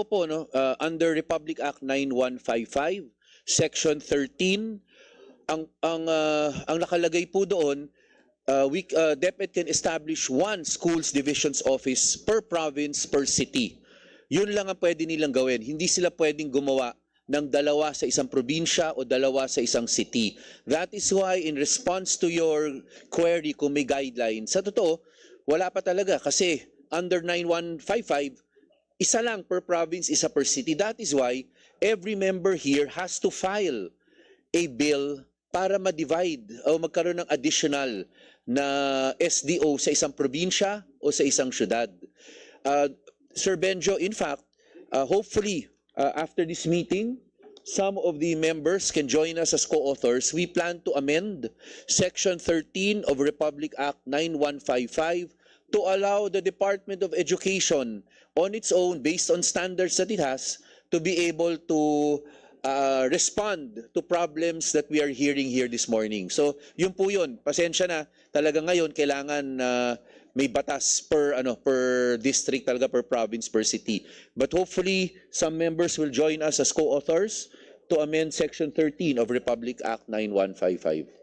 totoo po no, uh, under Republic Act 9155, section 13, ang ang uh, ang nakalagay po doon uh, we uh, DepEd can establish one schools divisions office per province per city. Yun lang ang pwede nilang gawin. Hindi sila pwedeng gumawa ng dalawa sa isang probinsya o dalawa sa isang city. That is why in response to your query kung may guidelines, sa totoo, wala pa talaga kasi under 9155, isa lang per province, isa per city. That is why every member here has to file a bill para ma-divide o magkaroon ng additional na SDO sa isang probinsya o sa isang syudad. Uh, Sir Benjo, in fact, uh, hopefully uh, after this meeting, some of the members can join us as co-authors. We plan to amend Section 13 of Republic Act 9155 to allow the Department of Education on its own, based on standards that it has, to be able to uh, respond to problems that we are hearing here this morning. So, yun po yun. Pasensya na. Talaga ngayon, kailangan uh, may batas per ano per district talaga per province per city. But hopefully some members will join us as co-authors to amend section 13 of Republic Act 9155.